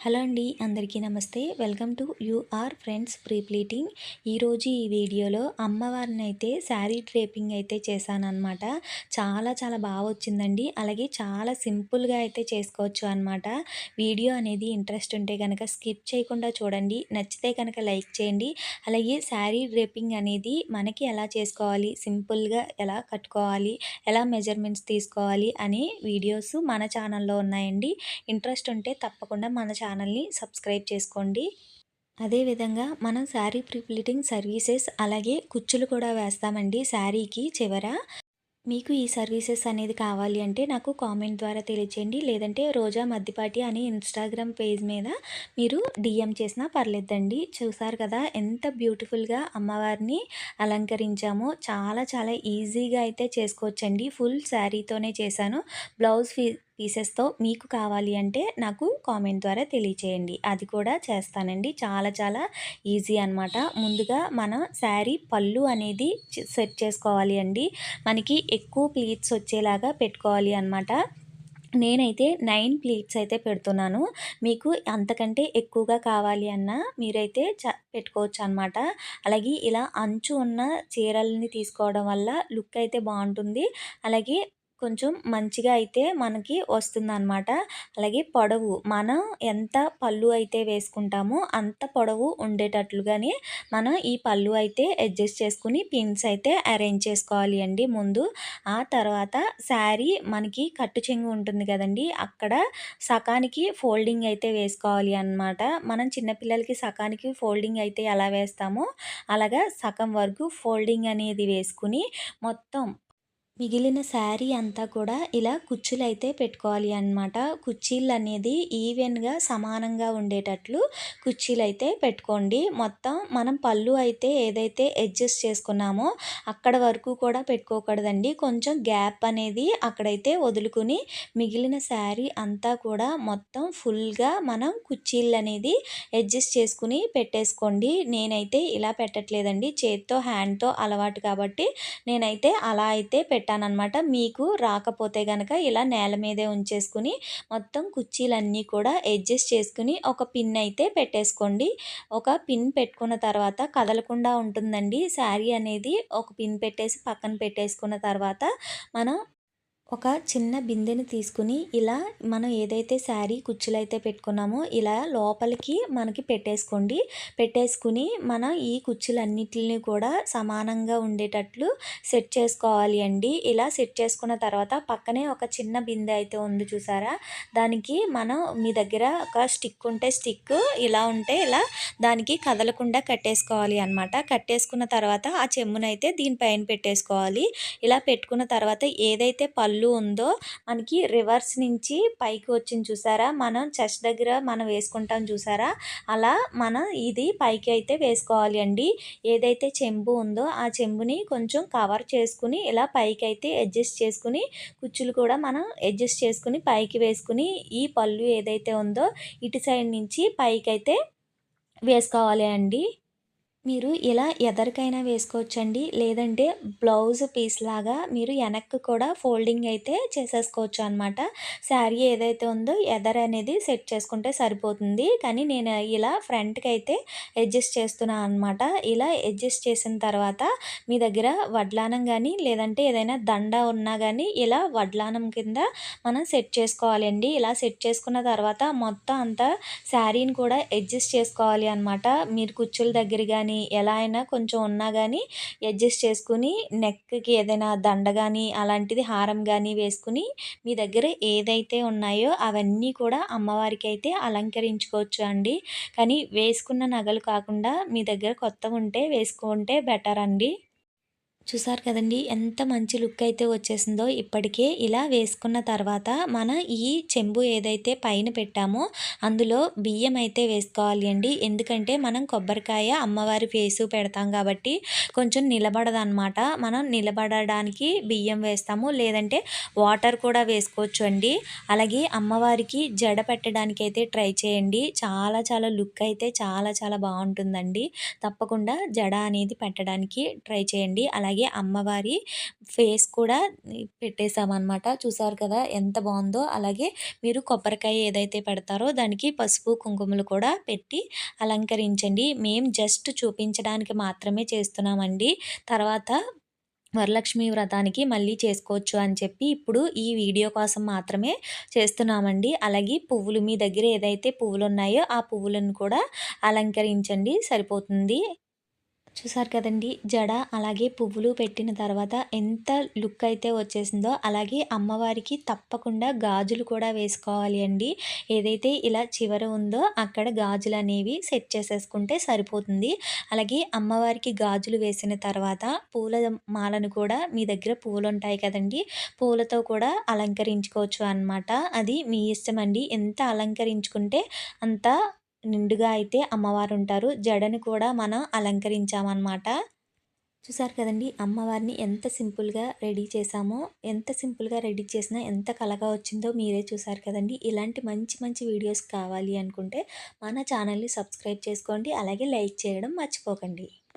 Hello అండి అందరికీ నమస్తే. వెల్కమ్ టు యూఆర్ ఫ్రెండ్స్ ప్రీప్లీటింగ్ ఈరోజు ఈ వీడియోలో అమ్మవారిని అయితే శారీ డ్రేపింగ్ అయితే చేశానమాట చాలా చాలా బాగా వచ్చిందండి. అలాగే చాలా సింపుల్గా అయితే చేసుకోవచ్చు అనమాట వీడియో అనేది ఇంట్రెస్ట్ ఉంటే కనుక స్కిప్ చేయకుండా చూడండి. నచ్చితే కనుక లైక్ చేయండి. అలాగే శారీ డ్రేపింగ్ అనేది మనకి ఎలా చేసుకోవాలి సింపుల్గా ఎలా కట్టుకోవాలి ఎలా మెజర్మెంట్స్ తీసుకోవాలి అనే వీడియోస్ మన ఛానల్లో ఉన్నాయండి. ఇంట్రెస్ట్ ఉంటే తప్పకుండా మన ఛానల్ని సబ్స్క్రైబ్ చేసుకోండి. అదేవిధంగా మనం శారీ ప్రిప్లిటింగ్ సర్వీసెస్ అలాగే కుచ్చులు కూడా వేస్తామండి శారీకి చివర. మీకు ఈ సర్వీసెస్ అనేది కావాలి అంటే నాకు కామెంట్ ద్వారా తెలియచేయండి. లేదంటే రోజా మద్దిపాటి అనే ఇన్స్టాగ్రామ్ పేజ్ మీద మీరు డిఎం చేసినా పర్లేదండి. చూసారు కదా ఎంత బ్యూటిఫుల్గా అమ్మవారిని అలంకరించామో. చాలా చాలా ఈజీగా అయితే చేసుకోవచ్చండి. ఫుల్ శారీతోనే చేశాను. బ్లౌజ్ ఫీ పీసెస్తో మీకు కావాలి అంటే నాకు కామెంట్ ద్వారా తెలియచేయండి. అది కూడా చేస్తానండి. చాలా చాలా ఈజీ అనమాట ముందుగా మనం శారీ పళ్ళు అనేది సెట్ చేసుకోవాలి అండి. మనకి ఎక్కువ ప్లీట్స్ వచ్చేలాగా పెట్టుకోవాలి అనమాట నేనైతే నైన్ ప్లేట్స్ అయితే పెడుతున్నాను. మీకు అంతకంటే ఎక్కువగా కావాలి అన్నా మీరైతే చ పెట్టుకోవచ్చు అనమాట అలాగే ఇలా అంచు ఉన్న చీరల్ని తీసుకోవడం వల్ల లుక్ అయితే బాగుంటుంది. అలాగే కొంచెం మంచిగా అయితే మనకి వస్తుందన్నమాట. అలాగే పొడవు మనం ఎంత పళ్ళు అయితే వేసుకుంటామో అంత పొడవు ఉండేటట్లుగానే మనం ఈ పళ్ళు అయితే అడ్జస్ట్ చేసుకుని పిన్స్ అయితే అరేంజ్ చేసుకోవాలి అండి ముందు. ఆ తర్వాత శారీ మనకి కట్టు చెంగు ఉంటుంది కదండి అక్కడ సకానికి ఫోల్డింగ్ అయితే వేసుకోవాలి అనమాట మనం చిన్నపిల్లలకి సకానికి ఫోల్డింగ్ అయితే ఎలా వేస్తామో అలాగా సగం వరకు ఫోల్డింగ్ అనేది వేసుకుని మొత్తం మిగిలిన శారీ అంతా కూడా ఇలా కుచ్చులు అయితే పెట్టుకోవాలి అనమాట కుర్చీలు అనేది ఈవెన్గా సమానంగా ఉండేటట్లు కుర్చీలు అయితే పెట్టుకోండి. మొత్తం మనం పళ్ళు అయితే ఏదైతే అడ్జస్ట్ చేసుకున్నామో అక్కడ వరకు కూడా పెట్టుకోకూడదండి. కొంచెం గ్యాప్ అనేది అక్కడైతే వదులుకుని మిగిలిన శారీ అంతా కూడా మొత్తం ఫుల్గా మనం కుర్చీలు అనేది అడ్జస్ట్ చేసుకుని పెట్టేసుకోండి. నేనైతే ఇలా పెట్టట్లేదండి. చేత్తో హ్యాండ్తో అలవాటు కాబట్టి నేనైతే అలా అయితే పెట్ట పెట్టానమాట మీకు రాకపోతే కనుక ఇలా నేల మీదే ఉంచేసుకుని మొత్తం కుర్చీలన్నీ కూడా అడ్జస్ట్ చేసుకుని ఒక పిన్ అయితే పెట్టేసుకోండి. ఒక పిన్ పెట్టుకున్న తర్వాత కదలకుండా ఉంటుందండి. శారీ అనేది ఒక పిన్ పెట్టేసి పక్కన పెట్టేసుకున్న తర్వాత మనం ఒక చిన్న బిందెని తీసుకుని ఇలా మనం ఏదైతే శారీ కుచ్చులైతే పెట్టుకున్నామో ఇలా లోపలికి మనకి పెట్టేసుకోండి. పెట్టేసుకుని మనం ఈ కుచ్చులన్నిటిని కూడా సమానంగా ఉండేటట్లు సెట్ చేసుకోవాలి అండి. ఇలా సెట్ చేసుకున్న తర్వాత పక్కనే ఒక చిన్న బిందె అయితే ఉంది చూసారా? దానికి మనం మీ దగ్గర ఒక స్టిక్ ఉంటే స్టిక్ ఇలా ఉంటే ఇలా దానికి కదలకుండా కట్టేసుకోవాలి అనమాట కట్టేసుకున్న తర్వాత ఆ చెమ్మునైతే దీనిపైన పెట్టేసుకోవాలి. ఇలా పెట్టుకున్న తర్వాత ఏదైతే పళ్ళు పళ్ళు ఉందో మనకి రివర్స్ నుంచి పైకి వచ్చింది చూసారా? మనం చెస్ట్ దగ్గర మనం వేసుకుంటాం చూసారా? అలా మనం ఇది పైకి అయితే వేసుకోవాలి అండి. ఏదైతే చెంబు ఉందో ఆ చెంబుని కొంచెం కవర్ చేసుకుని ఇలా పైకి అయితే అడ్జస్ట్ చేసుకుని కుచ్చులు కూడా మనం అడ్జస్ట్ చేసుకుని పైకి వేసుకుని ఈ పళ్ళు ఏదైతే ఉందో ఇటు సైడ్ నుంచి పైకి అయితే వేసుకోవాలి అండి. మీరు ఇలా ఎదరికైనా వేసుకోవచ్చండి. లేదంటే బ్లౌజ్ పీస్ లాగా మీరు వెనక్కి కూడా ఫోల్డింగ్ అయితే చేసేసుకోవచ్చు అనమాట శారీ ఏదైతే ఉందో ఎదర్ అనేది సెట్ చేసుకుంటే సరిపోతుంది. కానీ నేను ఇలా ఫ్రంట్కి అయితే అడ్జస్ట్ చేస్తున్నాను అనమాట ఇలా అడ్జస్ట్ చేసిన తర్వాత మీ దగ్గర వడ్లానం కానీ లేదంటే ఏదైనా దండ ఉన్నా కానీ ఇలా వడ్లానం కింద మనం సెట్ చేసుకోవాలండి. ఇలా సెట్ చేసుకున్న తర్వాత మొత్తం అంతా శారీని కూడా అడ్జస్ట్ చేసుకోవాలి అనమాట మీరు కుచ్చుల దగ్గర కానీ ఎలా అయినా కొంచెం ఉన్నా కానీ అడ్జస్ట్ చేసుకుని నెక్కి ఏదైనా దండ కానీ అలాంటిది హారం కానీ వేసుకుని మీ దగ్గర ఏదైతే ఉన్నాయో అవన్నీ కూడా అమ్మవారికి అయితే అలంకరించుకోవచ్చు అండి. కానీ వేసుకున్న నగలు కాకుండా మీ దగ్గర కొత్తగా ఉంటే వేసుకుంటే బెటర్ అండి. చూసారు కదండి ఎంత మంచి లుక్ అయితే వచ్చేసిందో ఇప్పటికే ఇలా వేసుకున్న తర్వాత మన ఈ చెంబు ఏదైతే పైన పెట్టామో అందులో బియ్యం అయితే వేసుకోవాలి అండి. ఎందుకంటే మనం కొబ్బరికాయ అమ్మవారి ఫేసు పెడతాం కాబట్టి కొంచెం నిలబడదనమాట మనం నిలబడడానికి బియ్యం వేస్తాము లేదంటే వాటర్ కూడా వేసుకోవచ్చు అండి. అలాగే అమ్మవారికి జడ పెట్టడానికి అయితే ట్రై చేయండి. చాలా చాలా లుక్ అయితే చాలా చాలా బాగుంటుందండి. తప్పకుండా జడ అనేది పెట్టడానికి ట్రై చేయండి. అలాగే అలాగే అమ్మవారి ఫేస్ కూడా పెట్టేశామన్నమాట. చూసారు కదా ఎంత బాగుందో. అలాగే మీరు కొబ్బరికాయ ఏదైతే పెడతారో దానికి పసుపు కుంకుమలు కూడా పెట్టి అలంకరించండి. మేము జస్ట్ చూపించడానికి మాత్రమే చేస్తున్నామండి. తర్వాత వరలక్ష్మి వ్రతానికి మళ్ళీ చేసుకోవచ్చు అని చెప్పి ఇప్పుడు ఈ వీడియో కోసం మాత్రమే చేస్తున్నామండి. అలాగే పువ్వులు మీ దగ్గర ఏదైతే పువ్వులు ఉన్నాయో ఆ పువ్వులను కూడా అలంకరించండి. సరిపోతుంది. చూసారు కదండి జడ అలాగే పువ్వులు పెట్టిన తర్వాత ఎంత లుక్ అయితే వచ్చేసిందో అలాగే అమ్మవారికి తప్పకుండా గాజులు కూడా వేసుకోవాలి అండి. ఏదైతే ఇలా చివర ఉందో అక్కడ గాజులు అనేవి సెట్ చేసేసుకుంటే సరిపోతుంది. అలాగే అమ్మవారికి గాజులు వేసిన తర్వాత పూల మాలను కూడా మీ దగ్గర పూలు ఉంటాయి కదండి పూలతో కూడా అలంకరించుకోవచ్చు అనమాట అది మీ ఇష్టం అండి. ఎంత అలంకరించుకుంటే అంత నిండుగా అయితే అమ్మవారు ఉంటారు జడను కూడా మనం అలంకరించామన్నమాట. చూసారు కదండి అమ్మవారిని ఎంత సింపుల్గా రెడీ చేసామో ఎంత సింపుల్గా రెడీ చేసినా ఎంత కలగా వచ్చిందో మీరే చూసారు కదండి. ఇలాంటి మంచి మంచి వీడియోస్ కావాలి అనుకుంటే మన ఛానల్ని సబ్స్క్రైబ్ చేసుకోండి. అలాగే లైక్ చేయడం మర్చిపోకండి.